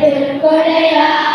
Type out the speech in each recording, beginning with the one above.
பெருங்கொடையாய்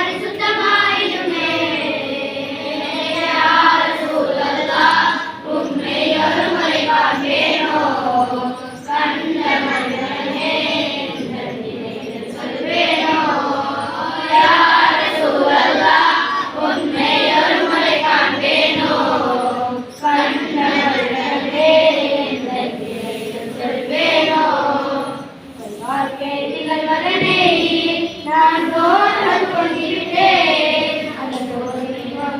പരിശുദ്ധ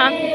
huh?